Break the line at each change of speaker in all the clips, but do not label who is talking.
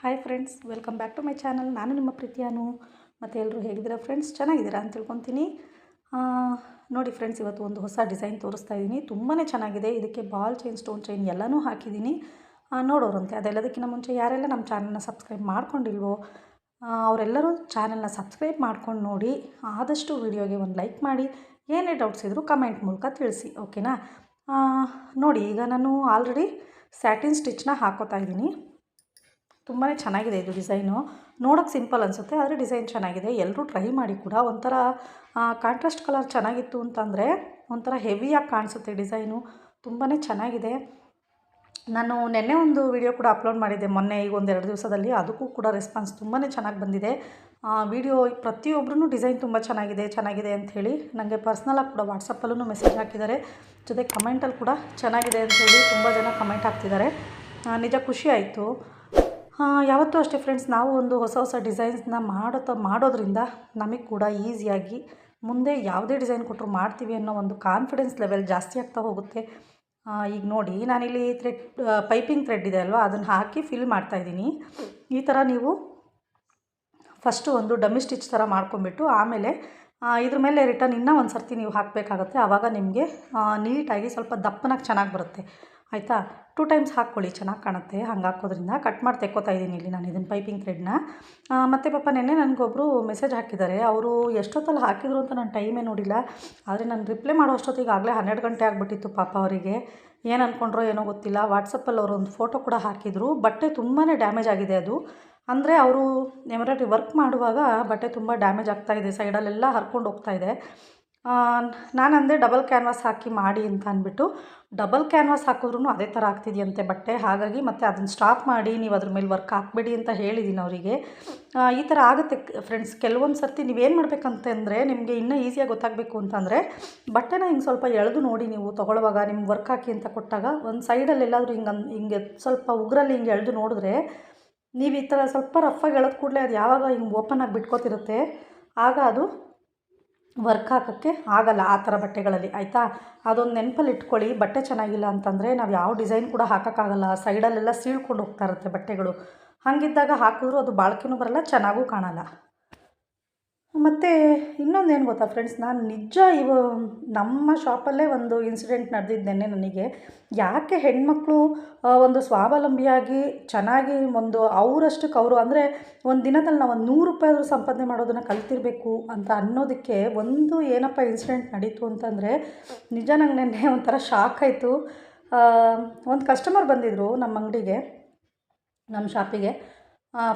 Hi friends welcome back to my channel ನಾನು ನಿಮ್ಮ ಪ್ರೀತಿಯಾನು ಮತ್ತು ಎಲ್ಲರೂ ಹೇಗಿದ್ದೀರಾ ಫ್ರೆಂಡ್ಸ್ ಚೆನ್ನಾಗಿದ್ದೀರಾ ಅಂತ ತಿಳ್ಕೊತೀನಿ. ನೋಡಿ ಫ್ರೆಂಡ್ಸ್ ಇವತ್ತು ಒಂದು ಹೊಸ ಡಿಸೈನ್ ತೋರಿಸ್ತಾ ಇದ್ದೀನಿ. ತುಂಬಾ ಚೆನ್ನಾಗಿದೆ. ಇದಕ್ಕೆ ಬಾಲ್ ಚೈನ್ ಸ್ಟೋನ್ ಚೈನ್ ಎಲ್ಲನೂ ಹಾಕಿದ್ದೀನಿ. ನೋಡೋರಂತೆ. ಅದೆಲ್ಲದಕ್ಕಿಂತ ಮುಂಚೆ ಯಾರೆಲ್ಲ ನಮ್ಮ ಚಾನಲ್ನ ಸಬ್ಸ್ಕ್ರೈಬ್ ಮಾಡ್ಕೊಂಡಿಲ್ವೋ ಅವರೆಲ್ಲರೂ ಚಾನಲ್ನ ಸಬ್ಸ್ಕ್ರೈಬ್ ಮಾಡ್ಕೊಂಡು ನೋಡಿ. ಆದಷ್ಟು ವಿಡಿಯೋಗೆ ಒಂದು ಲೈಕ್ ಮಾಡಿ. ಏನೇ ಡೌಟ್ಸ್ ಇದ್ದರೂ ಕಮೆಂಟ್ ಮೂಲಕ ತಿಳಿಸಿ ಓಕೆನಾ ನೋಡಿ, ಈಗ ನಾನು ಆಲ್ರೆಡಿ ಸ್ಯಾಟಿನ್ ಸ್ಟಿಚ್ನ ಹಾಕೋತಾ ಇದ್ದೀನಿ. ತುಂಬಾ ಚೆನ್ನಾಗಿದೆ ಇದು ಡಿಸೈನು. ನೋಡೋಕ್ಕೆ ಸಿಂಪಲ್ ಅನಿಸುತ್ತೆ, ಆದರೆ ಡಿಸೈನ್ ಚೆನ್ನಾಗಿದೆ. ಎಲ್ಲರೂ ಟ್ರೈ ಮಾಡಿ ಕೂಡ. ಒಂಥರ ಕಾಂಟ್ರಾಸ್ಟ್ ಕಲರ್ ಚೆನ್ನಾಗಿತ್ತು ಅಂತಂದರೆ ಒಂಥರ ಹೆವಿಯಾಗಿ ಕಾಣಿಸುತ್ತೆ ಡಿಸೈನು. ತುಂಬಾ ಚೆನ್ನಾಗಿದೆ. ನಾನು ನಿನ್ನೆ ಒಂದು ವಿಡಿಯೋ ಕೂಡ ಅಪ್ಲೋಡ್ ಮಾಡಿದ್ದೆ ಮೊನ್ನೆ, ಈಗ ಒಂದು ಎರಡು ದಿವಸದಲ್ಲಿ. ಅದಕ್ಕೂ ಕೂಡ ರೆಸ್ಪಾನ್ಸ್ ತುಂಬಾ ಚೆನ್ನಾಗಿ ಬಂದಿದೆ. ವಿಡಿಯೋ ಪ್ರತಿಯೊಬ್ಬರೂ ಡಿಸೈನ್ ತುಂಬ ಚೆನ್ನಾಗಿದೆ ಚೆನ್ನಾಗಿದೆ ಅಂಥೇಳಿ ನನಗೆ ಪರ್ಸ್ನಲಾಗಿ ಕೂಡ ವಾಟ್ಸಪ್ಪಲ್ಲೂ ಮೆಸೇಜ್ ಹಾಕಿದ್ದಾರೆ. ಜೊತೆ ಕಮೆಂಟಲ್ಲಿ ಕೂಡ ಚೆನ್ನಾಗಿದೆ ಅಂಥೇಳಿ ತುಂಬ ಜನ ಕಮೆಂಟ್ ಹಾಕ್ತಿದ್ದಾರೆ. ನಿಜ ಖುಷಿ ಆಯಿತು. ಯಾವತ್ತೂ ಅಷ್ಟೇ ಫ್ರೆಂಡ್ಸ್ ನಾವು ಒಂದು ಹೊಸ ಹೊಸ ಡಿಸೈನ್ಸ್ನ ಮಾಡೋತ ಮಾಡೋದ್ರಿಂದ ನಮಗೆ ಕೂಡ ಈಸಿಯಾಗಿ ಮುಂದೆ ಯಾವುದೇ ಡಿಸೈನ್ ಕೊಟ್ಟರು ಮಾಡ್ತೀವಿ ಅನ್ನೋ ಒಂದು ಕಾನ್ಫಿಡೆನ್ಸ್ ಲೆವೆಲ್ ಜಾಸ್ತಿ ಆಗ್ತಾ ಹೋಗುತ್ತೆ. ಈಗ ನೋಡಿ, ನಾನಿಲ್ಲಿ ಥ್ರೆಡ್ ಪೈಪಿಂಗ್ ಥ್ರೆಡ್ ಇದೆ ಅಲ್ವಾ? ಅದನ್ನು ಹಾಕಿ ಫಿಲ್ ಮಾಡ್ತಾಯಿದ್ದೀನಿ ಈ ಥರ ನೀವು ಫಸ್ಟು ಒಂದು ಡಮ್ಮಿ ಸ್ಟಿಚ್ ಥರ ಮಾಡ್ಕೊಂಬಿಟ್ಟು ಆಮೇಲೆ ಇದ್ರ ಮೇಲೆ ರಿಟರ್ನ್ ಇನ್ನೂ ಒಂದು ಸರ್ತಿ ನೀವು ಹಾಕಬೇಕಾಗತ್ತೆ. ಆವಾಗ ನಿಮಗೆ ನೀಟಾಗಿ ಸ್ವಲ್ಪ ದಪ್ಪನಾಗಿ ಚೆನ್ನಾಗಿ ಬರುತ್ತೆ. ಆಯಿತಾ? ಟೂ ಟೈಮ್ಸ್ ಹಾಕ್ಕೊಳ್ಳಿ, ಚೆನ್ನಾಗಿ ಕಾಣುತ್ತೆ. ಹಂಗೆ ಹಾಕೋದ್ರಿಂದ ಕಟ್ ಮಾಡಿ ತೆಕ್ಕೋತಾ ಇದ್ದೀನಿ ಇಲ್ಲಿ ನಾನು ಇದನ್ನು ಪೈಪಿಂಗ್ ಥ್ರೆಡ್ನ ಮತ್ತು ಪಾಪ ನೆನ್ನೆ ನನಗೊಬ್ಬರು ಮೆಸೇಜ್ ಹಾಕಿದ್ದಾರೆ. ಅವರು ಎಷ್ಟೊತ್ತಲ್ಲಿ ಹಾಕಿದ್ರು ಅಂತ ನಾನು ಟೈಮೇ ನೋಡಿಲ್ಲ. ಆದರೆ ನಾನು ರಿಪ್ಲೈ ಮಾಡೋ ಅಷ್ಟೊತ್ತಿಗೆ ಆಗಲೇ ಹನ್ನೆರಡು ಗಂಟೆ ಆಗಿಬಿಟ್ಟಿತ್ತು ಪಾಪ ಅವರಿಗೆ. ಏನು ಅಂದ್ಕೊಂಡ್ರೋ ಏನೋ ಗೊತ್ತಿಲ್ಲ. ವಾಟ್ಸಪ್ಪಲ್ಲಿ ಅವರು ಒಂದು ಫೋಟೋ ಕೂಡ ಹಾಕಿದರು. ಬಟ್ಟೆ ತುಂಬಾ ಡ್ಯಾಮೇಜ್ ಆಗಿದೆ ಅದು. ಅಂದರೆ ಅವರು ಎಂಬ್ರಾಯ್ಡ್ರಿ ವರ್ಕ್ ಮಾಡುವಾಗ ಬಟ್ಟೆ ತುಂಬ ಡ್ಯಾಮೇಜ್ ಆಗ್ತಾಯಿದೆ ಸೈಡಲ್ಲೆಲ್ಲ ಹರ್ಕೊಂಡು ಹೋಗ್ತಾ ಇದೆ. ನಾನು ಅಂದೆ ಡಬಲ್ ಕ್ಯಾನ್ವಾಸ್ ಹಾಕಿ ಮಾಡಿ ಅಂತ ಅಂದ್ಬಿಟ್ಟು ಡಬಲ್ ಕ್ಯಾನ್ವಾಸ್ ಹಾಕಿದ್ರೂ ಅದೇ ಥರ ಆಗ್ತಿದೆಯಂತೆ ಬಟ್ಟೆ. ಹಾಗಾಗಿ ಮತ್ತೆ ಅದನ್ನು ಸ್ಟಾಪ್ ಮಾಡಿ, ನೀವು ಅದ್ರ ಮೇಲೆ ವರ್ಕ್ ಹಾಕಬೇಡಿ ಅಂತ ಹೇಳಿದ್ದೀನಿ ಅವರಿಗೆ. ಈ ಥರ ಆಗುತ್ತೆ ಫ್ರೆಂಡ್ಸ್ ಕೆಲವೊಂದು ಸರ್ತಿ ನೀವೇನು ಮಾಡಬೇಕಂತಂದರೆ ನಿಮಗೆ ಇನ್ನೂ ಈಸಿಯಾಗಿ ಗೊತ್ತಾಗಬೇಕು ಅಂತಂದರೆ ಬಟ್ಟೆನ ಹಿಂಗೆ ಸ್ವಲ್ಪ ಎಳೆದು ನೋಡಿ ನೀವು ತೊಗೊಳ್ಳುವಾಗ ನಿಮ್ಗೆ ವರ್ಕ್ ಹಾಕಿ ಅಂತ ಕೊಟ್ಟಾಗ ಒಂದು ಸೈಡಲ್ಲಿ ಎಲ್ಲಾದರೂ ಹಿಂಗೆ ಹಿಂಗೆ ಸ್ವಲ್ಪ ಉಗ್ರಲ್ಲಿ ಹಿಂಗೆ ಎಳೆದು ನೋಡಿದ್ರೆ ನೀವು ಈ ಥರ ಸ್ವಲ್ಪ ರಫಾಗಿ ಎಳೆದ ಕೂಡಲೇ ಅದು ಯಾವಾಗ ಹಿಂಗೆ ಓಪನ್ ಆಗಿ ಬಿಟ್ಕೋತಿರುತ್ತೆ, ಆಗ ಅದು ವರ್ಕ್ ಹಾಕೋಕ್ಕೆ ಆಗಲ್ಲ ಆ ಥರ ಬಟ್ಟೆಗಳಲ್ಲಿ, ಆಯಿತಾ? ಅದೊಂದು ನೆನಪಲ್ಲಿ ಇಟ್ಕೊಳ್ಳಿ. ಬಟ್ಟೆ ಚೆನ್ನಾಗಿಲ್ಲ ಅಂತಂದರೆ ನಾವು ಯಾವ ಡಿಸೈನ್ ಕೂಡ ಹಾಕೋಕ್ಕಾಗಲ್ಲ. ಸೈಡಲ್ಲೆಲ್ಲ ಸೀಳ್ಕೊಂಡು ಹೋಗ್ತಾ ಇರುತ್ತೆ ಬಟ್ಟೆಗಳು. ಹಾಗಿದ್ದಾಗ ಹಾಕಿದ್ರೂ ಅದು ಬಾಳ್ಕೆನೂ ಬರಲ್ಲ, ಚೆನ್ನಾಗೂ ಕಾಣಲ್ಲ. ಮತ್ತು ಇನ್ನೊಂದು ಏನು ಗೊತ್ತಾ ಫ್ರೆಂಡ್ಸ್ ನಾನು ನಿಜ ಇವ ನಮ್ಮ ಶಾಪಲ್ಲೇ ಒಂದು ಇನ್ಸಿಡೆಂಟ್ ನಡೆದಿದ್ದೇನೆ ನನಗೆ. ಯಾಕೆ ಹೆಣ್ಮಕ್ಳು ಒಂದು ಸ್ವಾವಲಂಬಿಯಾಗಿ, ಚೆನ್ನಾಗಿ ಒಂದು ಅವರಷ್ಟಕ್ಕೆ ಅವರು ಅಂದರೆ ಒಂದು ದಿನದಲ್ಲಿ ನಾವು ಒಂದು ನೂರು ರೂಪಾಯಿ ಆದರೂ ಸಂಪಾದನೆ ಮಾಡೋದನ್ನು ಕಲ್ತಿರಬೇಕು ಅಂತ ಅನ್ನೋದಕ್ಕೆ ಒಂದು ಏನಪ್ಪ ಇನ್ಸಿಡೆಂಟ್ ನಡೀತು ಅಂತಂದರೆ, ನಿಜ ನಂಗೆ ನೆನ್ನೆ ಒಂಥರ ಶಾಕ್ ಆಯಿತು. ಒಂದು ಕಸ್ಟಮರ್ ಬಂದಿದ್ದರು ನಮ್ಮ ಅಂಗಡಿಗೆ, ನಮ್ಮ ಶಾಪಿಗೆ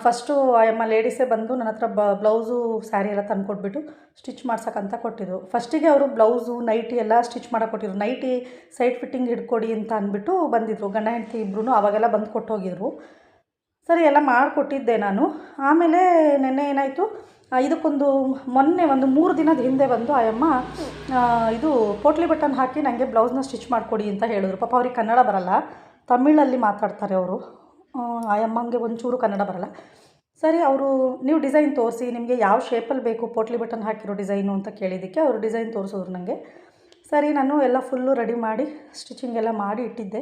ಫಸ್ಟು ಅಮ್ಮ ಲೇಡೀಸೇ ಬಂದು ನನ್ನ ಹತ್ರ ಬ ಬ್ಲೌಸು ಸ್ಯಾರಿ ಎಲ್ಲ ತಂದುಕೊಟ್ಬಿಟ್ಟು ಸ್ಟಿಚ್ ಮಾಡ್ಸೋಕ್ಕಂತ ಕೊಟ್ಟಿದ್ರು. ಫಸ್ಟಿಗೆ ಅವರು ಬ್ಲೌಸು ನೈಟಿ ಎಲ್ಲ ಸ್ಟಿಚ್ ಮಾಡೋಕೆ ಕೊಟ್ಟಿದ್ರು. ನೈಟಿ ಸೈಡ್ ಫಿಟ್ಟಿಂಗ್ ಹಿಡ್ಕೊಡಿ ಅಂತ ಅಂದ್ಬಿಟ್ಟು ಬಂದಿದ್ದರು ಗಂಡ, ಹೆಂಡತಿ ಇಬ್ಬರು ಅವಾಗೆಲ್ಲ ಬಂದು ಕೊಟ್ಟೋಗಿದ್ರು. ಸರಿ, ಎಲ್ಲ ಮಾಡಿಕೊಟ್ಟಿದ್ದೆ ನಾನು. ಆಮೇಲೆ ನೆನ್ನೆ ಏನಾಯಿತು ಇದಕ್ಕೊಂದು ಮೊನ್ನೆ ಒಂದು ಮೂರು ದಿನದ ಹಿಂದೆ ಬಂದು ಆಯಮ್ಮ ಇದು ಪೋಟ್ಲಿ ಬಟನ್ ಹಾಕಿ ನನಗೆ ಬ್ಲೌಸ್ನ ಸ್ಟಿಚ್ ಮಾಡಿಕೊಡಿ ಅಂತ ಹೇಳಿದ್ರು. ಪಾಪ ಅವ್ರಿಗೆ ಕನ್ನಡ ಬರಲ್ಲ. ತಮಿಳಲ್ಲಿ ಮಾತಾಡ್ತಾರೆ ಅವರು. ಆಯಮ್ಮಂಗೆ ಒಂಚೂರು ಕನ್ನಡ ಬರಲ್ಲ. ಸರಿ ಅವರು ನೀವು ಡಿಸೈನ್ ತೋರಿಸಿ ನಿಮಗೆ ಯಾವ ಶೇಪಲ್ಲಿ ಬೇಕು ಪೋಟ್ಲಿ ಬಟನ್ ಹಾಕಿರೋ ಡಿಸೈನು ಅಂತ ಕೇಳಿದ್ದಕ್ಕೆ ಅವರು ಡಿಸೈನ್ ತೋರಿಸಿದ್ರು ನನಗೆ ಸರಿ ನಾನು ಎಲ್ಲ ಫುಲ್ಲು ರೆಡಿ ಮಾಡಿ ಸ್ಟಿಚಿಂಗ್ ಎಲ್ಲ ಮಾಡಿ ಇಟ್ಟಿದ್ದೆ.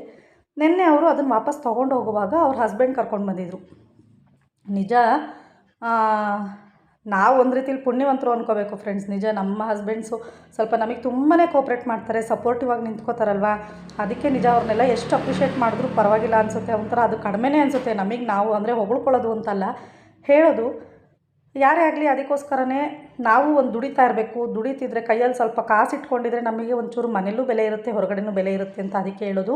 ನಿನ್ನೆ ಅವರು ಅದನ್ನು ವಾಪಸ್ ತೊಗೊಂಡು ಹೋಗುವಾಗ ಅವ್ರ ಹಸ್ಬೆಂಡ್ ಕರ್ಕೊಂಡು ಬಂದಿದ್ದರು ನಿಜ ಆ, ನಾವು ಒಂದು ರೀತಿಲಿ ಪುಣ್ಯವಂತರು ಅನ್ಕೋಬೇಕು ಫ್ರೆಂಡ್ಸ್ ನಿಜ, ನಮ್ಮ ಹಸ್ಬೆಂಡ್ಸು ಸ್ವಲ್ಪ ನಮಗೆ ತುಂಬಾ ಕೋಪ್ರೇಟ್ ಮಾಡ್ತಾರೆ ಸಪೋರ್ಟಿವ್ ಆಗಿ ನಿಂತ್ಕೋತಾರಲ್ವ? ಅದಕ್ಕೆ ನಿಜ ಅವ್ರನ್ನೆಲ್ಲ ಎಷ್ಟು ಅಪ್ರಿಷಿಯೇಟ್ ಮಾಡಿದ್ರು ಪರವಾಗಿಲ್ಲ ಅನಿಸುತ್ತೆ. ಒಂಥರ ಅದು ಕಡಿಮೆನೇ ಅನಿಸುತ್ತೆ. ನಮಗೆ ನಾವು ಅಂದರೆ ಹೊಗಳ್ಕೊಳ್ಳೋದು ಅಂತಲ್ಲ. ಹೇಳೋದು, ಯಾರೇ ಆಗಲಿ ಅದಕ್ಕೋಸ್ಕರನೇ ನಾವು ಒಂದು ದುಡಿತಾ ಇರಬೇಕು. ದುಡಿತಿದ್ರೆ ಕೈಯಲ್ಲಿ ಸ್ವಲ್ಪ ಕಾಸು ಇಟ್ಕೊಂಡಿದ್ರೆ ನಮಗೆ ಒಂಚೂರು ಮನೇಲೂ ಬೆಲೆ ಇರುತ್ತೆ, ಹೊರಗಡೆನೂ ಬೆಲೆ ಇರುತ್ತೆ ಅಂತ ಅದಕ್ಕೆ ಹೇಳೋದು.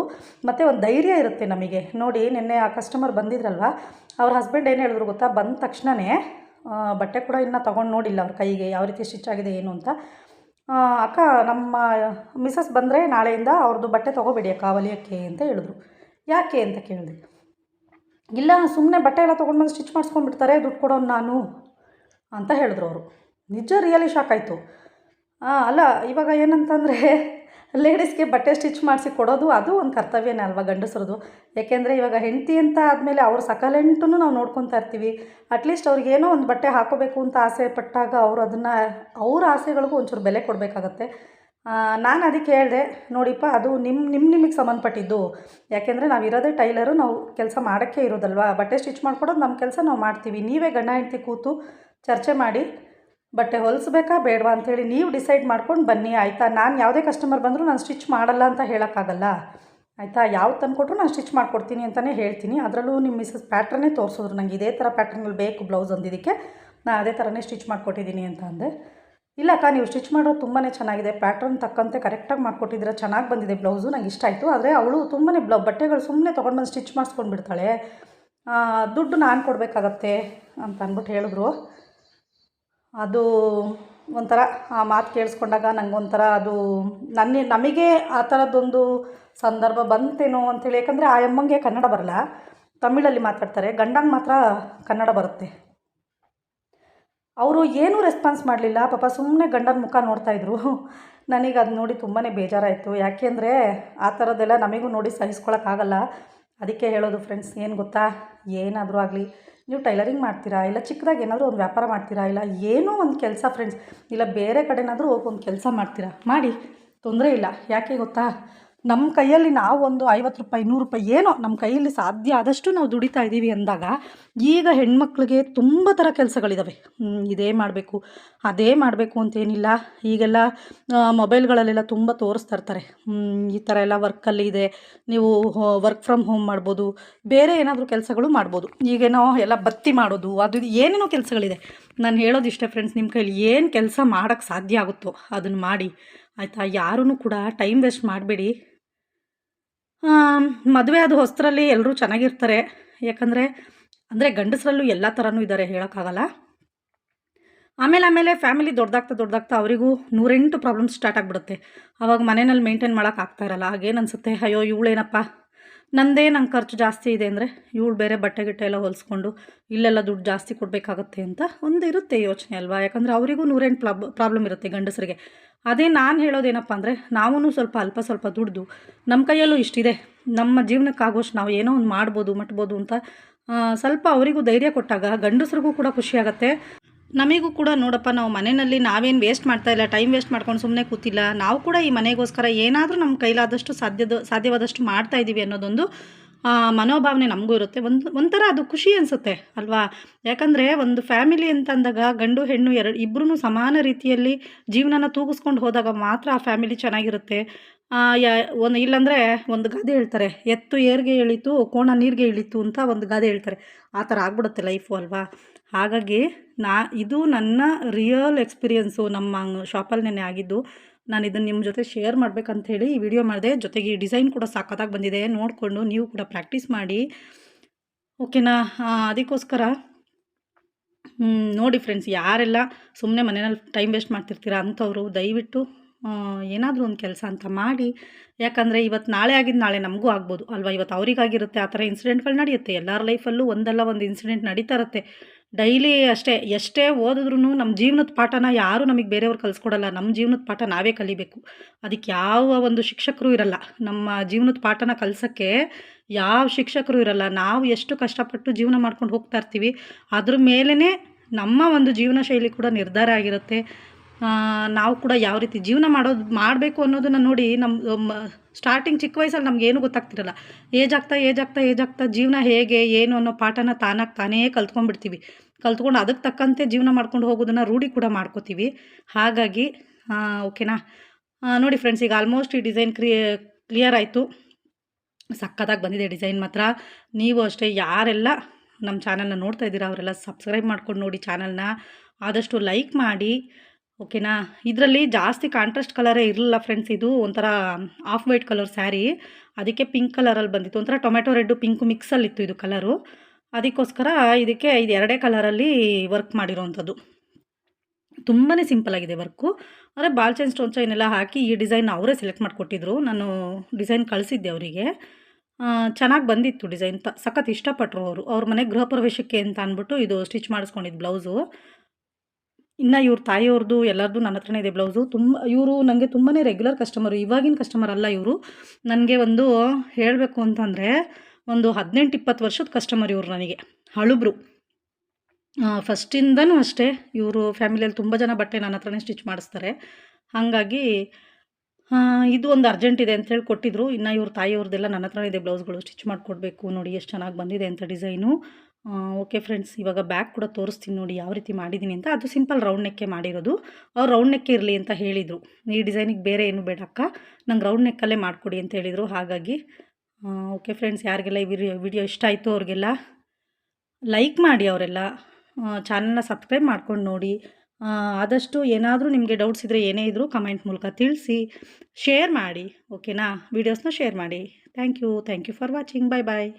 ಮತ್ತು ಒಂದು ಧೈರ್ಯ ಇರುತ್ತೆ ನಮಗೆ. ನೋಡಿ, ನಿನ್ನೆ ಆ ಕಸ್ಟಮರ್ ಬಂದಿದ್ರಲ್ವ? ಅವ್ರ ಹಸ್ಬೆಂಡ್ ಏನು ಹೇಳಿದ್ರು ಗೊತ್ತಾ? ಬಂದ ತಕ್ಷಣವೇ ಬಟ್ಟೆ ಕೂಡ ಇನ್ನು ತೊಗೊಂಡು ನೋಡಿಲ್ಲ ಅವ್ರ ಕೈಗೆ ಯಾವ ರೀತಿ ಸ್ಟಿಚ್ ಆಗಿದೆ ಏನು ಅಂತ. ಅಕ್ಕ, ನಮ್ಮ ಮಿಸಸ್ ಬಂದರೆ ನಾಳೆಯಿಂದ ಅವ್ರದ್ದು ಬಟ್ಟೆ ತೊಗೋಬೇಡಿ ಅಕ್ಕ ಹೊಲಿಯೋಕ್ಕೆ ಅಂತ ಹೇಳಿದ್ರು. ಯಾಕೆ ಅಂತ ಕೇಳಿದೆ. ಇಲ್ಲ ಸುಮ್ಮನೆ ಬಟ್ಟೆ ಎಲ್ಲ ತೊಗೊಂಡು ಬಂದು ಸ್ಟಿಚ್ ಮಾಡಿಸ್ಕೊಂಡ್ಬಿಡ್ತಾರೆ ದುಡ್ಡು ಕೊಡೋನು ನಾನು ಅಂತ ಹೇಳಿದ್ರು ಅವರು. ನಿಜ ರಿಯಲಿ ಶಾಕ್ ಆಯಿತು. ಅಲ್ಲ, ಇವಾಗ ಏನಂತಂದರೆ ಲೇಡೀಸ್ಗೆ ಬಟ್ಟೆ ಸ್ಟಿಚ್ ಮಾಡಿಸಿ ಕೊಡೋದು ಅದು ಒಂದು ಕರ್ತವ್ಯನೇ ಅಲ್ವಾ ಗಂಡಸರದು ಯಾಕೆಂದರೆ ಇವಾಗ ಹೆಂಡತಿ ಅಂತ ಆದಮೇಲೆ ಅವ್ರ ಸಕಲೆಂಟನ್ನು ನಾವು ನೋಡ್ಕೊತಾ ಇರ್ತೀವಿ. ಅಟ್ಲೀಸ್ಟ್ ಅವ್ರಿಗೆ ಏನೋ ಒಂದು ಬಟ್ಟೆ ಹಾಕೋಬೇಕು ಅಂತ ಆಸೆ ಪಟ್ಟಾಗ ಅವರು ಅದನ್ನು, ಅವ್ರ ಆಸೆಗಳಿಗೂ ಒಂಚೂರು ಬೆಲೆ ಕೊಡಬೇಕಾಗತ್ತೆ. ನಾನು ಅದಕ್ಕೆ ಹೇಳಿದೆ, ನೋಡಿಪ್ಪ, ಅದು ನಿಮ್ಮ ನಿಮ್ಮ ನಿಮಗೆ ಸಂಬಂಧಪಟ್ಟಿದ್ದು. ಯಾಕೆಂದರೆ ನಾವು ಇರೋದೇ ಟೈಲರು, ನಾವು ಕೆಲಸ ಮಾಡೋಕ್ಕೆ ಇರೋದಲ್ವಾ? ಬಟ್ಟೆ ಸ್ಟಿಚ್ ಮಾಡ್ಕೊಡೋದು ನಮ್ಮ ಕೆಲಸ, ನಾವು ಮಾಡ್ತೀವಿ. ನೀವೇ ಗಂಡ, ಹೆಂಡ್ತಿ ಕೂತು ಚರ್ಚೆ ಮಾಡಿ ಬಟ್ಟೆ ಹೊಲಿಸ್ಬೇಕಾ ಬೇಡವಾ ಅಂಥೇಳಿ ನೀವು ಡಿಸೈಡ್ ಮಾಡ್ಕೊಂಡು ಬನ್ನಿ, ಆಯಿತಾ? ನಾನು ಯಾವುದೇ ಕಸ್ಟಮರ್ ಬಂದರೂ ನಾನು ಸ್ಟಿಚ್ ಮಾಡಲ್ಲ ಅಂತ ಹೇಳೋಕ್ಕಾಗಲ್ಲ. ಆಯಿತಾ? ಯಾವ್ದು ತಂದುಕೊಟ್ರು ನಾನು ಸ್ಟಿಚ್ ಮಾಡಿಕೊಡ್ತೀನಿ ಅಂತಲೇ ಹೇಳ್ತೀನಿ. ಅದರಲ್ಲೂ ನಿಮ್ಮ ಮಿಸಸ್ ಪ್ಯಾಟ್ರನ್ನೇ ತೋರಿಸಿದ್ರು ನನಗೆ ಇದೇ ಥರ ಪ್ಯಾಟ್ರನಲ್ಲಿ ಬೇಕು ಬ್ಲೌಸ್ ಒಂದಿದ್ದಕ್ಕೆ ನಾನು ಅದೇ ಥರನೇ ಸ್ಟಿಚ್ ಮಾಡಿಕೊಟ್ಟಿದ್ದೀನಿ ಅಂತ ಅಂದೆ. ಇಲ್ಲ ಅಕ್ಕ, ನೀವು ಸ್ಟಿಚ್ ಮಾಡೋದು ತುಂಬಾ ಚೆನ್ನಾಗಿದೆ. ಪ್ಯಾಟ್ರನ್ ತಕ್ಕಂತೆ ಕರೆಕ್ಟಾಗಿ ಮಾಡಿಕೊಟ್ಟಿದ್ದೀರ? ಚೆನ್ನಾಗಿ ಬಂದಿದೆ ಬ್ಲೌಸು ನಂಗೆ ಇಷ್ಟ ಆಯಿತು. ಆದರೆ ಅವಳು ತುಂಬಾ ಬ್ಲೌ ಬಟ್ಟೆಗಳು ಸುಮ್ಮನೆ ತೊಗೊಂಡು ಬಂದು ಸ್ಟಿಚ್ ಮಾಡಿಸ್ಕೊಂಡು ಬಿಡ್ತಾಳೆ ದುಡ್ಡು ನಾನು ಕೊಡಬೇಕಾಗತ್ತೆ ಅಂತ ಅಂದ್ಬಿಟ್ಟು ಹೇಳಿದ್ರು. ಅದು ಒಂಥರ ಆ ಮಾತು ಕೇಳಿಸ್ಕೊಂಡಾಗ ನಂಗೆ ಒಂಥರ ಅದು ನನ್ನ, ನಮಗೆ ಆ ಥರದ್ದೊಂದು ಸಂದರ್ಭ ಬಂತೇನೋ ಅಂಥೇಳಿ ಯಾಕಂದರೆ ಆ ಅಮ್ಮಂಗೆ ಕನ್ನಡ ಬರಲ್ಲ. ತಮಿಳಲ್ಲಿ ಮಾತಾಡ್ತಾರೆ. ಗಂಡಂಗೆ ಮಾತ್ರ ಕನ್ನಡ ಬರುತ್ತೆ. ಅವರು ಏನೂ ರೆಸ್ಪಾನ್ಸ್ ಮಾಡಲಿಲ್ಲ. ಪಾಪ ಸುಮ್ಮನೆ ಗಂಡನ ಮುಖ ನೋಡ್ತಾಯಿದ್ರು ನನಗೆ ಅದು ನೋಡಿ ತುಂಬಾ ಬೇಜಾರಾಯಿತು. ಯಾಕೆಂದರೆ ಆ ಥರದ್ದೆಲ್ಲ ನಮಗೂ ನೋಡಿ ಸಹಿಸ್ಕೊಳಕ್ಕಾಗಲ್ಲ ಅದಕ್ಕೆ ಹೇಳೋದು ಫ್ರೆಂಡ್ಸ್ ಏನು ಗೊತ್ತಾ? ಏನಾದರೂ ಆಗಲಿ. ನೀವು ಟೈಲರಿಂಗ್ ಮಾಡ್ತೀರಾ? ಇಲ್ಲ ಚಿಕ್ಕದಾಗಿ ಏನಾದರೂ ಒಂದು ವ್ಯಾಪಾರ ಮಾಡ್ತೀರಾ? ಇಲ್ಲ ಏನೋ ಒಂದು ಕೆಲಸ ಫ್ರೆಂಡ್ಸ್ ಇಲ್ಲ ಬೇರೆ ಕಡೆನಾದರೂ ಹೋಗಿ ಒಂದು ಕೆಲಸ ಮಾಡ್ತೀರಾ? ಮಾಡಿ, ತೊಂದರೆ ಇಲ್ಲ. ಯಾಕೆ ಗೊತ್ತಾ? ನಮ್ಮ ಕೈಯಲ್ಲಿ ನಾವು ಒಂದು ಐವತ್ತು ರೂಪಾಯಿ, ನೂರು ರೂಪಾಯಿ ಏನೋ ನಮ್ಮ ಕೈಯಲ್ಲಿ ಸಾಧ್ಯ ಆದಷ್ಟು ನಾವು ದುಡಿತಾ ಇದ್ದೀವಿ ಅಂದಾಗ ಈಗ ಹೆಣ್ಮಕ್ಳಿಗೆ ತುಂಬ ಥರ ಕೆಲಸಗಳಿದ್ದಾವೆ ಇದೇ ಮಾಡಬೇಕು, ಅದೇ ಮಾಡಬೇಕು ಅಂತೇನಿಲ್ಲ. ಈಗೆಲ್ಲ ಮೊಬೈಲ್ಗಳಲ್ಲೆಲ್ಲ ತುಂಬ ತೋರಿಸ್ತಾ ಇರ್ತಾರೆ. ಈ ಥರ ಎಲ್ಲ ವರ್ಕಲ್ಲಿ ಇದೆ. ನೀವು ವರ್ಕ್ ಫ್ರಮ್ ಹೋಮ್ ಮಾಡ್ಬೋದು, ಬೇರೆ ಏನಾದರೂ ಕೆಲಸಗಳು ಮಾಡ್ಬೋದು. ಈಗೇನೋ ಎಲ್ಲ ಬತ್ತಿ ಮಾಡೋದು, ಅದು ಏನೇನೋ ಕೆಲಸಗಳಿದೆ. ನಾನು ಹೇಳೋದು ಇಷ್ಟೇ ಫ್ರೆಂಡ್ಸ್ ನಿಮ್ಮ ಕೈಯಲ್ಲಿ ಏನು ಕೆಲಸ ಮಾಡೋಕ್ಕೆ ಸಾಧ್ಯ ಆಗುತ್ತೋ ಅದನ್ನು ಮಾಡಿ. ಆಯಿತಾ? ಯಾರೂ ಕೂಡ ಟೈಮ್ ವೇಸ್ಟ್ ಮಾಡಬೇಡಿ. ಮದುವೆ ಆದ ಹೊಸ್ತರಲ್ಲಿ ಎಲ್ಲರೂ ಚೆನ್ನಾಗಿರ್ತಾರೆ. ಯಾಕಂದರೆ, ಅಂದರೆ ಗಂಡಸರಲ್ಲೂ ಎಲ್ಲ ಥರನೂ ಇದ್ದಾರೆ ಹೇಳೋಕ್ಕಾಗಲ್ಲ. ಆಮೇಲೆ ಆಮೇಲೆ ಫ್ಯಾಮಿಲಿ ದೊಡ್ಡದಾಗ್ತಾ ದೊಡ್ಡದಾಗ್ತಾ ಅವರಿಗೂ ನೂರೆಂಟು ಪ್ರಾಬ್ಲಮ್ಸ್ ಸ್ಟಾರ್ಟ್ ಆಗಿಬಿಡುತ್ತೆ. ಆವಾಗ ಮನೆಯಲ್ಲಿ ಮೇಂಟೈನ್ ಮಾಡೋಕೆ ಆಗ್ತಾ ಇರಲ್ಲ. ಆಗೇನು ಅನಿಸುತ್ತೆ? ಅಯ್ಯೋ, ಇವಳೇನಪ್ಪ? ನಂದೇ ನಂಗೆ ಖರ್ಚು ಜಾಸ್ತಿ ಇದೆ ಅಂದರೆ ಇವಳು ಬೇರೆ ಬಟ್ಟೆ ಗಿಟ್ಟೆ ಎಲ್ಲ ಹೊಲಿಸ್ಕೊಂಡು ಇಲ್ಲೆಲ್ಲ ದುಡ್ಡು ಜಾಸ್ತಿ ಕೊಡಬೇಕಾಗತ್ತೆ ಅಂತ ಒಂದು ಇರುತ್ತೆ ಯೋಚನೆ ಅಲ್ವಾ? ಯಾಕಂದರೆ ಅವರಿಗೂ ನೂರೆಂಟು ಪ್ರಾಬ್ ಪ್ರಾಬ್ಲಮ್ ಇರುತ್ತೆ ಗಂಡಸರಿಗೆ. ಅದೇ ನಾನು ಹೇಳೋದೇನಪ್ಪ ಅಂದರೆ ನಾವೂ ಸ್ವಲ್ಪ ಅಲ್ಪ ಸ್ವಲ್ಪ ದುಡ್ದು ನಮ್ಮ ಕೈಯಲ್ಲೂ ಇಷ್ಟಿದೆ. ನಮ್ಮ ಜೀವನಕ್ಕಾಗೋಷ್ಟು ನಾವು ಏನೋ ಒಂದು ಮಾಡ್ಬೋದು, ಮಟ್ಬೋದು ಅಂತ ಸ್ವಲ್ಪ ಅವರಿಗೂ ಧೈರ್ಯ ಕೊಟ್ಟಾಗ ಗಂಡಸ್ರಿಗೂ ಕೂಡ ಖುಷಿಯಾಗತ್ತೆ ನಮಗೂ ಕೂಡ ನೋಡಪ್ಪ ನಾವು ಮನೆಯಲ್ಲಿ ನಾವೇನು ವೇಸ್ಟ್ ಮಾಡ್ತಾ ಇಲ್ಲ ಟೈಮ್ ವೇಸ್ಟ್ ಮಾಡ್ಕೊಂಡು ಸುಮ್ಮನೆ ಕೂತಿಲ್ಲ, ನಾವು ಕೂಡ ಈ ಮನೆಗೋಸ್ಕರ ಏನಾದರೂ ನಮ್ಮ ಕೈಲಾದಷ್ಟು ಸಾಧ್ಯದ, ಸಾಧ್ಯವಾದಷ್ಟು ಮಾಡ್ತಾ ಇದ್ದೀವಿ ಅನ್ನೋದೊಂದು ಮನೋಭಾವನೆ ನಮಗೂ ಇರುತ್ತೆ. ಒಂದು, ಒಂಥರ ಅದು ಖುಷಿ ಅನಿಸುತ್ತೆ ಅಲ್ವಾ? ಯಾಕಂದರೆ ಒಂದು ಫ್ಯಾಮಿಲಿ ಅಂತ ಅಂದಾಗ ಗಂಡು, ಹೆಣ್ಣು ಎರಡು ಇಬ್ಬರೂ ಸಮಾನ ರೀತಿಯಲ್ಲಿ ಜೀವನನ ತೂಗಿಸ್ಕೊಂಡು ಹೋದಾಗ ಮಾತ್ರ ಆ ಫ್ಯಾಮಿಲಿ ಚೆನ್ನಾಗಿರುತ್ತೆ. ಯಾ, ಒಂದು ಇಲ್ಲಾಂದರೆ ಒಂದು ಗಾದೆ ಹೇಳ್ತಾರೆ, ಎತ್ತು ಏರ್ಗೆ ಇಳಿತು, ಕೋಣ ನೀರಿಗೆ ಇಳಿತು ಅಂತ ಒಂದು ಗಾದೆ ಹೇಳ್ತಾರೆ. ಆ ಥರ ಆಗ್ಬಿಡುತ್ತೆ ಲೈಫು ಅಲ್ವಾ? ಹಾಗಾಗಿ ನಾ, ಇದು ನನ್ನ ರಿಯಲ್ ಎಕ್ಸ್ಪೀರಿಯನ್ಸು ನಮ್ಮ ಶಾಪಲ್ಲಿ ನೆನೆ ಆಗಿದ್ದು. ನಾನು ಇದನ್ನು ನಿಮ್ಮ ಜೊತೆ ಶೇರ್ ಮಾಡ್ಬೇಕಂತ ಹೇಳಿ ಈ ವಿಡಿಯೋ ಮಾಡಿದೆ. ಜೊತೆಗೆ ಈ ಡಿಸೈನ್ ಕೂಡ ಸಾಕತ್ತಾಗಿ ಬಂದಿದೆ. ನೋಡಿಕೊಂಡು ನೀವು ಕೂಡ ಪ್ರಾಕ್ಟೀಸ್ ಮಾಡಿ. ಓಕೆನಾ ಅದಕ್ಕೋಸ್ಕರ ನೋಡಿ ಫ್ರೆಂಡ್ಸ್ ಯಾರೆಲ್ಲ ಸುಮ್ಮನೆ ಮನೆಯಲ್ಲಿ ಟೈಮ್ ವೇಸ್ಟ್ ಮಾಡ್ತಿರ್ತೀರ ಅಂಥವ್ರು ದಯವಿಟ್ಟು ಏನಾದರೂ ಒಂದು ಕೆಲಸ ಅಂತ ಮಾಡಿ. ಯಾಕಂದರೆ ಇವತ್ತು ನಾಳೆ ಆಗಿದ್ದು ನಾಳೆ ನಮಗೂ ಆಗ್ಬೋದು ಅಲ್ವಾ? ಇವತ್ತು ಅವರಿಗಾಗಿರುತ್ತೆ. ಆ ಥರ ಇನ್ಸಿಡೆಂಟ್ಗಳು ನಡೆಯುತ್ತೆ. ಎಲ್ಲರ ಲೈಫಲ್ಲೂ ಒಂದಲ್ಲ ಒಂದು ಇನ್ಸಿಡೆಂಟ್ ನಡೀತಾ ಇರುತ್ತೆ. ಡೈಲಿ ಅಷ್ಟೇ, ಎಷ್ಟೇ ಓದಿದ್ರೂ ನಮ್ಮ ಜೀವನದ ಪಾಠನ ಯಾರೂ ನಮಗೆ ಬೇರೆಯವ್ರು ಕಲಿಸ್ಕೊಡಲ್ಲ. ನಮ್ಮ ಜೀವನದ ಪಾಠ ನಾವೇ ಕಲಿಬೇಕು. ಅದಕ್ಕೆ ಯಾವ ಒಂದು ಶಿಕ್ಷಕರು ಇರಲ್ಲ. ನಮ್ಮ ಜೀವನದ ಪಾಠನ ಕಲಿಸೋಕ್ಕೆ ಯಾವ ಶಿಕ್ಷಕರು ಇರಲ್ಲ. ನಾವು ಎಷ್ಟು ಕಷ್ಟಪಟ್ಟು ಜೀವನ ಮಾಡ್ಕೊಂಡು ಹೋಗ್ತಾ ಇರ್ತೀವಿ, ಅದ್ರ ಮೇಲೇ ನಮ್ಮ ಒಂದು ಜೀವನ ಶೈಲಿ ಕೂಡ ನಿರ್ಧಾರ ಆಗಿರುತ್ತೆ. ನಾವು ಕೂಡ ಯಾವ ರೀತಿ ಜೀವನ ಮಾಡೋದು, ಮಾಡಬೇಕು ಅನ್ನೋದನ್ನು ನೋಡಿ ನಮ್ಮ ಸ್ಟಾರ್ಟಿಂಗ್ ಚಿಕ್ಕ ವಯಸ್ಸಲ್ಲಿ ನಮಗೇನು ಗೊತ್ತಾಗ್ತಿರಲ್ಲ. ಏಜ್ ಆಗ್ತಾ ಏಜ್ ಆಗ್ತಾ ಏಜ್ ಆಗ್ತಾ ಜೀವನ ಹೇಗೆ, ಏನು ಅನ್ನೋ ಪಾಠನ ತಾನಾಗಿ ತಾನೇ ಕಲ್ತ್ಕೊಂಡ್ಬಿಡ್ತೀವಿ. ಕಲ್ತ್ಕೊಂಡು ಅದಕ್ಕೆ ತಕ್ಕಂತೆ ಜೀವನ ಮಾಡ್ಕೊಂಡು ಹೋಗೋದನ್ನು ರೂಢಿ ಕೂಡ ಮಾಡ್ಕೋತೀವಿ. ಹಾಗಾಗಿ ಓಕೆನಾ ನೋಡಿ ಫ್ರೆಂಡ್ಸ್ ಈಗ ಆಲ್ಮೋಸ್ಟ್ ಈ ಡಿಸೈನ್ ಕ್ರಿಯೇ ಕ್ಲಿಯರ್ ಆಯಿತು. ಸಖತ್ತಾಗಿ ಬಂದಿದೆ ಡಿಸೈನ್ ಮಾತ್ರ. ನೀವು ಅಷ್ಟೇ ಯಾರೆಲ್ಲ ನಮ್ಮ ಚಾನಲ್ನ ನೋಡ್ತಾ ಇದ್ದೀರಾ, ಅವರೆಲ್ಲ ಸಬ್ಸ್ಕ್ರೈಬ್ ಮಾಡ್ಕೊಂಡು ನೋಡಿ ಚಾನಲ್ನ ಆದಷ್ಟು ಲೈಕ್ ಮಾಡಿ. ಓಕೆನಾ? ಇದರಲ್ಲಿ ಜಾಸ್ತಿ ಕಾಂಟ್ರಾಸ್ಟ್ ಕಲರೇ ಇರಲಿಲ್ಲ ಫ್ರೆಂಡ್ಸ್ ಇದು ಒಂಥರ ಆಫ್ ವೈಟ್ ಕಲರ್ ಸ್ಯಾರಿ ಅದಕ್ಕೆ ಪಿಂಕ್ ಕಲರಲ್ಲಿ ಬಂದಿತ್ತು. ಒಂಥರ ಟೊಮೆಟೊ ರೆಡ್ಡು ಪಿಂಕು ಮಿಕ್ಸಲ್ಲಿತ್ತು ಇದು ಕಲರು ಅದಕ್ಕೋಸ್ಕರ ಇದಕ್ಕೆ ಇದು ಎರಡೇ ಕಲರಲ್ಲಿ ವರ್ಕ್ ಮಾಡಿರೋವಂಥದ್ದು ತುಂಬಾ ಸಿಂಪಲ್ ಆಗಿದೆ ವರ್ಕು ಅಂದರೆ ಬಾಲ್ ಚೈನ್ ಸ್ಟೋನ್ ಚೈನ್ ಎಲ್ಲ ಹಾಕಿ ಈ ಡಿಸೈನ್ ಅವರೇ ಸೆಲೆಕ್ಟ್ ಮಾಡಿಕೊಟ್ಟಿದ್ರು. ನಾನು ಡಿಸೈನ್ ಕಳಿಸಿದ್ದೆ ಅವರಿಗೆ. ಚೆನ್ನಾಗಿ ಬಂದಿತ್ತು ಡಿಸೈನ್ ತ, ಸಖತ್ ಇಷ್ಟಪಟ್ಟರು ಅವರು. ಅವ್ರ ಮನೆ ಗೃಹ ಪ್ರವೇಶಕ್ಕೆ ಅಂತ ಅಂದ್ಬಿಟ್ಟು ಇದು ಸ್ಟಿಚ್ ಮಾಡಿಸ್ಕೊಂಡಿದ್ದು ಬ್ಲೌಸು ಇನ್ನು ಇವ್ರ ತಾಯಿಯವ್ರದ್ದು ಎಲ್ಲರದ್ದು ನನ್ನ ಹತ್ರನೇ ಇದೆ ಬ್ಲೌಸು. ತುಂಬ, ಇವರು ನನಗೆ ತುಂಬಾ ರೆಗ್ಯುಲರ್ ಕಸ್ಟಮರು ಇವಾಗಿನ ಕಸ್ಟಮರ್ ಅಲ್ಲ ಇವರು. ನನಗೆ ಒಂದು ಹೇಳಬೇಕು ಅಂತಂದರೆ ಒಂದು ಹದಿನೆಂಟು ಇಪ್ಪತ್ತು ವರ್ಷದ ಕಸ್ಟಮರ್ ಇವರು ನನಗೆ, ಹಳುಬ್ರು. ಫಸ್ಟಿಂದನೂ ಅಷ್ಟೇ, ಇವರು ಫ್ಯಾಮಿಲಿಯಲ್ಲಿ ತುಂಬ ಜನ ಬಟ್ಟೆ ನನ್ನ ಹತ್ರನೇ ಸ್ಟಿಚ್ ಮಾಡಿಸ್ತಾರೆ. ಹಾಗಾಗಿ ಇದು ಒಂದು ಅರ್ಜೆಂಟ್ ಇದೆ ಅಂತೇಳಿ ಕೊಟ್ಟಿದ್ರು. ಇನ್ನು ಇವ್ರ ತಾಯಿಯವ್ರದ್ದೆಲ್ಲ ನನ್ನ ಹತ್ರನೇ ಇದೆ ಬ್ಲೌಸ್ಗಳು ಸ್ಟಿಚ್ ಮಾಡಿಕೊಡ್ಬೇಕು ನೋಡಿ ಎಷ್ಟು ಚೆನ್ನಾಗಿ ಬಂದಿದೆ ಅಂತ ಡಿಸೈನು ಓಕೆ ಫ್ರೆಂಡ್ಸ್ ಇವಾಗ ಬ್ಯಾಕ್ ಕೂಡ ತೋರಿಸ್ತೀನಿ ನೋಡಿ ಯಾವ ರೀತಿ ಮಾಡಿದ್ದೀನಿ ಅಂತ. ಅದು ಸಿಂಪಲ್ ರೌಂಡ್ ನೆಕ್ಕೆ ಮಾಡಿರೋದು. ಅವ್ರು ರೌಂಡ್ ನೆಕ್ಕೆ ಇರಲಿ ಅಂತ ಹೇಳಿದರು. ಈ ಡಿಸೈನಿಗೆ ಬೇರೆ ಏನು ಬೇಡ ಅಕ್ಕ. ನಂಗೆ ರೌಂಡ್ ನೆಕ್ಕಲ್ಲೇ ಮಾಡಿಕೊಡಿ ಅಂತ ಹೇಳಿದರು. ಹಾಗಾಗಿ ಓಕೆ ಫ್ರೆಂಡ್ಸ್ ಯಾರಿಗೆಲ್ಲ ಈ ವಿಡಿಯೋ ವಿಡಿಯೋ ಇಷ್ಟ ಆಯಿತು ಅವ್ರಿಗೆಲ್ಲ ಲೈಕ್ ಮಾಡಿ ಅವರೆಲ್ಲ. ಚಾನಲ್ನ ಸಬ್ಸ್ಕ್ರೈಬ್ ಮಾಡ್ಕೊಂಡು ನೋಡಿ. ಆದಷ್ಟು ಏನಾದರೂ ನಿಮಗೆ ಡೌಟ್ಸ್ ಇದ್ದರೆ ಏನೇ ಇದ್ದರೂ ಕಮೆಂಟ್ ಮೂಲಕ ತಿಳಿಸಿ ಶೇರ್ ಮಾಡಿ ಓಕೆನಾ ವೀಡಿಯೋಸ್ನ ಶೇರ್ ಮಾಡಿ. Thank you thank you for watching bye bye